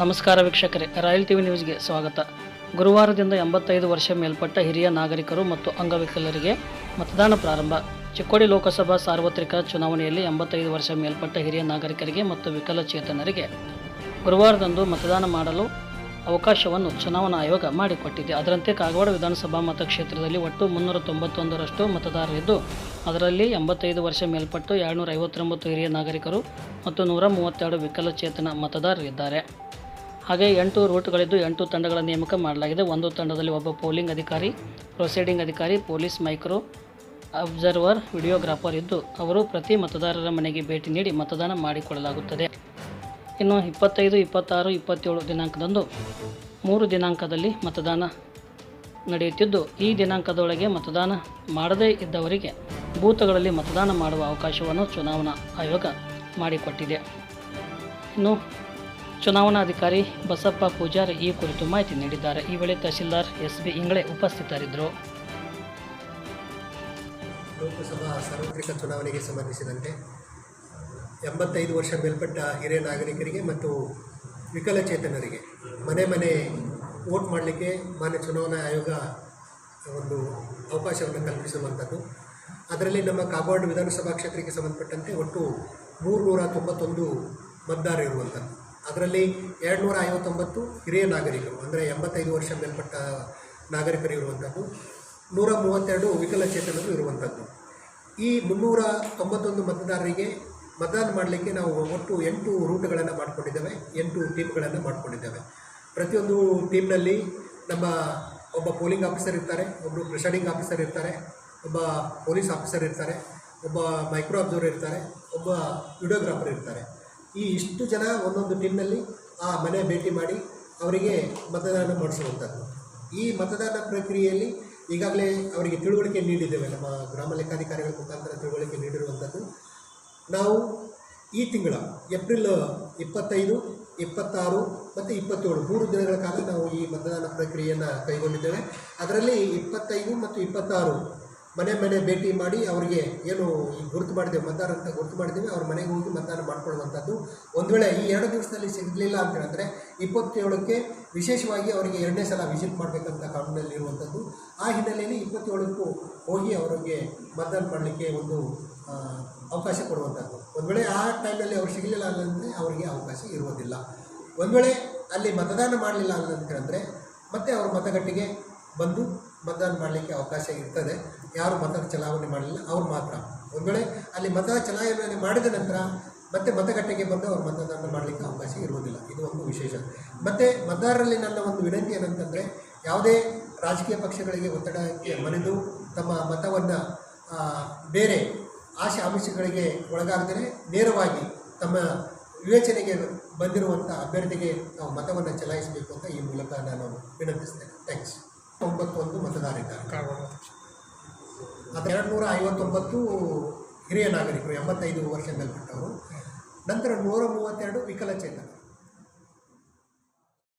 ನಮಸ್ಕಾರ ವೀಕ್ಷಕರೇ, royal TV ನ್ಯೂಸ್ಗೆ ಸ್ವಾಗತ. ಗುರುವಾರದಿಂದ ಎಂಬತ್ತೈದು ವರ್ಷ ಮೇಲ್ಪಟ್ಟ ಹಿರಿಯ ನಾಗರಿಕರು ಮತ್ತು ಅಂಗವಿಕಲರಿಗೆ ಮತದಾನ ಪ್ರಾರಂಭ. ಚಿಕ್ಕೋಡಿ ಲೋಕಸಭಾ ಸಾರ್ವತ್ರಿಕ ಚುನಾವಣೆಯಲ್ಲಿ ಎಂಬತ್ತೈದು ವರ್ಷ ಮೇಲ್ಪಟ್ಟ ಹಿರಿಯ ನಾಗರಿಕರಿಗೆ ಮತ್ತು ವಿಕಲಚೇತನರಿಗೆ ಗುರುವಾರದಂದು ಮತದಾನ ಮಾಡಲು ಅವಕಾಶವನ್ನು ಚುನಾವಣಾ ಆಯೋಗ ಮಾಡಿಕೊಟ್ಟಿದೆ. ಅದರಂತೆ ಕಾಗವಾಡ ವಿಧಾನಸಭಾ ಮತಕ್ಷೇತ್ರದಲ್ಲಿ ಒಟ್ಟು ಮುನ್ನೂರ ತೊಂಬತ್ತೊಂದರಷ್ಟು ಮತದಾರರಿದ್ದು ಅದರಲ್ಲಿ ಎಂಬತ್ತೈದು ವರ್ಷ ಮೇಲ್ಪಟ್ಟು ಎರಡುನೂರ ಐವತ್ತೊಂಬತ್ತು ಹಿರಿಯ ನಾಗರಿಕರು ಮತ್ತು ನೂರ ಮೂವತ್ತೆರಡು ವಿಕಲಚೇತನ ಮತದಾರರಿದ್ದಾರೆ. ಹಾಗೆ ಎಂಟು ರೂಟ್ಗಳಿದ್ದು ಎಂಟು ತಂಡಗಳ ನೇಮಕ ಮಾಡಲಾಗಿದೆ. ಒಂದು ತಂಡದಲ್ಲಿ ಒಬ್ಬ ಪೋಲಿಂಗ್ ಅಧಿಕಾರಿ, ಪ್ರೊಸೀಡಿಂಗ್ ಅಧಿಕಾರಿ, ಪೊಲೀಸ್ ಮೈಕ್ರೋ ಅಬ್ಸರ್ವರ್, ವಿಡಿಯೋಗ್ರಾಫರ್ ಇದ್ದು, ಅವರು ಪ್ರತಿ ಮತದಾರರ ಮನೆಗೆ ಭೇಟಿ ನೀಡಿ ಮತದಾನ ಮಾಡಿಕೊಳ್ಳಲಾಗುತ್ತದೆ. ಇನ್ನು ಇಪ್ಪತ್ತೈದು, ಇಪ್ಪತ್ತಾರು, ಇಪ್ಪತ್ತೇಳು ದಿನಾಂಕದಂದು ಮೂರು ದಿನಾಂಕದಲ್ಲಿ ಮತದಾನ ನಡೆಯುತ್ತಿದ್ದು, ಈ ದಿನಾಂಕದೊಳಗೆ ಮತದಾನ ಮಾಡದೇ ಇದ್ದವರಿಗೆ ಬೂತ್ಗಳಲ್ಲಿ ಮತದಾನ ಮಾಡುವ ಅವಕಾಶವನ್ನು ಚುನಾವಣಾ ಆಯೋಗ ಮಾಡಿಕೊಟ್ಟಿದೆ. ಇನ್ನು ಚುನಾವಣಾಧಿಕಾರಿ ಬಸಪ್ಪ ಪೂಜಾರಿ ಈ ಕುರಿತು ಮಾಹಿತಿ ನೀಡಿದ್ದಾರೆ. ಈ ವೇಳೆ ತಹಶೀಲ್ದಾರ್ ಎಸ್ ಬಿ ಇಂಗಳೆ ಉಪಸ್ಥಿತರಿದ್ದರು. ಲೋಕಸಭಾ ಸಾರ್ವತ್ರಿಕ ಚುನಾವಣೆಗೆ ಸಂಬಂಧಿಸಿದಂತೆ ಎಂಬತ್ತೈದು ವರ್ಷ ಮೇಲ್ಪಟ್ಟ ಹಿರಿಯ ನಾಗರಿಕರಿಗೆ ಮತ್ತು ವಿಕಲಚೇತನರಿಗೆ ಮನೆ ಮನೆ ವೋಟ್ ಮಾಡಲಿಕ್ಕೆ ಮಾನ್ಯ ಚುನಾವಣಾ ಆಯೋಗ ಒಂದು ಅವಕಾಶವನ್ನು ಕಲ್ಪಿಸುವಂಥದ್ದು. ಅದರಲ್ಲಿ ನಮ್ಮ ಕಾಗವಾಡ ವಿಧಾನಸಭಾ ಕ್ಷೇತ್ರಕ್ಕೆ ಸಂಬಂಧಪಟ್ಟಂತೆ ಒಟ್ಟು ಮೂರು ನೂರ ತೊಂಬತ್ತೊಂದು ಮತದಾರ ಇರುವಂಥದ್ದು. ಅದರಲ್ಲಿ ಎರಡು ನೂರ ಐವತ್ತೊಂಬತ್ತು ಹಿರಿಯ ನಾಗರಿಕರು, ಅಂದರೆ ಎಂಬತ್ತೈದು ವರ್ಷ ಮೇಲ್ಪಟ್ಟ ನಾಗರಿಕರು ಇರುವಂಥದ್ದು ನೂರ ಮೂವತ್ತೆರಡು ವಿಕಲಚೇತನರು ಇರುವಂಥದ್ದು. ಈ ಮುನ್ನೂರ ತೊಂಬತ್ತೊಂದು ಮತದಾರರಿಗೆ ಮತದಾನ ಮಾಡಲಿಕ್ಕೆ ನಾವು ಒಟ್ಟು ಎಂಟು ರೂಟ್ಗಳನ್ನು ಮಾಡಿಕೊಂಡಿದ್ದೇವೆ, ಎಂಟು ಟೀಮ್ಗಳನ್ನು ಮಾಡಿಕೊಂಡಿದ್ದೇವೆ. ಪ್ರತಿಯೊಂದು ಟೀಮ್ನಲ್ಲಿ ನಮ್ಮ ಒಬ್ಬ ಪೋಲಿಂಗ್ ಆಫೀಸರ್ ಇರ್ತಾರೆ ಒಬ್ಬರು ಪ್ರಿಸೈಡಿಂಗ್ ಆಫೀಸರ್ ಇರ್ತಾರೆ, ಒಬ್ಬ ಪೊಲೀಸ್ ಆಫೀಸರ್ ಇರ್ತಾರೆ, ಒಬ್ಬ ಮೈಕ್ರೋ ಅಬ್ಸರ್ವರ್ ಇರ್ತಾರೆ, ಒಬ್ಬ ವಿಡಿಯೋಗ್ರಾಫರ್ ಇರ್ತಾರೆ. ಈ ಇಷ್ಟು ಜನ ಒಂದೊಂದು ಟಿನ್ನಲ್ಲಿ ಆ ಮನೆ ಭೇಟಿ ಮಾಡಿ ಅವರಿಗೆ ಮತದಾನ ಮಾಡಿಸುವಂಥದ್ದು. ಈ ಮತದಾನ ಪ್ರಕ್ರಿಯೆಯಲ್ಲಿ ಈಗಾಗಲೇ ಅವರಿಗೆ ತಿಳುವಳಿಕೆ ನೀಡಿದ್ದೇವೆ. ನಮ್ಮ ಗ್ರಾಮ ಲೆಕ್ಕಾಧಿಕಾರಿಗಳ ಮುಖಾಂತರ ತಿಳುವಳಿಕೆ ನೀಡಿರುವಂಥದ್ದು. ನಾವು ಈ ತಿಂಗಳ ಏಪ್ರಿಲ್ ಇಪ್ಪತ್ತೈದು, ಇಪ್ಪತ್ತಾರು ಮತ್ತು ಇಪ್ಪತ್ತೇಳು ಮೂರು ದಿನಗಳ ಕಾಲ ನಾವು ಈ ಮತದಾನ ಪ್ರಕ್ರಿಯೆಯನ್ನು ಕೈಗೊಂಡಿದ್ದೇವೆ. ಅದರಲ್ಲಿ ಇಪ್ಪತ್ತೈದು ಮತ್ತು ಇಪ್ಪತ್ತಾರು ಮನೆ ಮನೆ ಭೇಟಿ ಮಾಡಿ ಅವರಿಗೆ ಏನು ಈ ಗುರುತು ಮಾಡಿದ್ದೇವೆ, ಮತದಾರ ಅಂತ ಗುರುತು ಮಾಡಿದ್ದೇವೆ, ಅವ್ರ ಮನೆಗೆ ಹೋಗಿ ಮತದಾನ ಮಾಡ್ಕೊಳ್ಳುವಂಥದ್ದು. ಒಂದು ವೇಳೆ ಈ ಎರಡು ದಿವಸದಲ್ಲಿ ಸಿಗಲಿಲ್ಲ ಅಂತ ಹೇಳಿದ್ರೆ ಇಪ್ಪತ್ತೇಳಕ್ಕೆ ವಿಶೇಷವಾಗಿ ಅವರಿಗೆ ಎರಡನೇ ಸಲ ವಿಸಿಟ್ ಮಾಡಬೇಕಂತ ಕಾನೂನಲ್ಲಿ ಇರುವಂಥದ್ದು. ಆ ಹಿನ್ನೆಲೆಯಲ್ಲಿ ಇಪ್ಪತ್ತೇಳಕ್ಕೂ ಹೋಗಿ ಅವರಿಗೆ ಮತದಾನ ಮಾಡಲಿಕ್ಕೆ ಒಂದು ಅವಕಾಶ ಕೊಡುವಂಥದ್ದು. ಒಂದು ವೇಳೆ ಆ ಟೈಮಲ್ಲಿ ಅವ್ರು ಸಿಗಲಿಲ್ಲ ಅಂದರೆ ಅವರಿಗೆ ಅವಕಾಶ ಇರುವುದಿಲ್ಲ. ಒಂದು ವೇಳೆ ಅಲ್ಲಿ ಮತದಾನ ಮಾಡಲಿಲ್ಲ ಅಂತ ಹೇಳಿದ್ರೆ ಮತ್ತೆ ಅವ್ರ ಮತಗಟ್ಟೆಗೆ ಬಂದು ಮತದಾನ ಮಾಡಲಿಕ್ಕೆ ಅವಕಾಶ ಇರ್ತದೆ. ಯಾರು ಮತ ಚಲಾವಣೆ ಮಾಡಲಿಲ್ಲ ಅವ್ರು ಮಾತ್ರ. ಒಂದು ವೇಳೆ ಅಲ್ಲಿ ಮತ ಚಲಾವಣೆ ಮಾಡಿದ ನಂತರ ಮತ್ತೆ ಮತಗಟ್ಟೆಗೆ ಬಂದು ಅವ್ರು ಮತದಾನ ಮಾಡಲಿಕ್ಕೆ ಅವಕಾಶ ಇರುವುದಿಲ್ಲ. ಇದು ಒಂದು ವಿಶೇಷ. ಮತ್ತು ಮತದಾರರಲ್ಲಿ ನನ್ನ ಒಂದು ವಿನಂತಿ ಏನಂತಂದರೆ, ಯಾವುದೇ ರಾಜಕೀಯ ಪಕ್ಷಗಳಿಗೆ ಒತ್ತಡಕ್ಕೆ ಮನೆದು ತಮ್ಮ ಮತವನ್ನು ಬೇರೆ ಆಶೆ ಆಮಿಷಗಳಿಗೆ ಒಳಗಾಗದೇ ನೇರವಾಗಿ ತಮ್ಮ ವಿವೇಚನೆಗೆ ಬಂದಿರುವಂಥ ಅಭ್ಯರ್ಥಿಗೆ ನಾವು ಮತವನ್ನು ಚಲಾಯಿಸಬೇಕು ಅಂತ ಈ ಮೂಲಕ ನಾನು ವಿನಂತಿಸ್ತೇನೆ. ಥ್ಯಾಂಕ್ಸ್ ತೊಂಬತ್ತೊಂದು ಮತದಾರರಿದ್ದಾರೆ. ಅದು ಎರಡು ನೂರ ಐವತ್ತೊಂಬತ್ತು ಹಿರಿಯ ನಾಗರಿಕರು ಎಂಬತ್ತೈದು ವರ್ಷ ಮೇಲ್ಪಟ್ಟವರು. ನಂತರ ನೂರ ಮೂವತ್ತೆರಡು ವಿಕಲಚೇತನ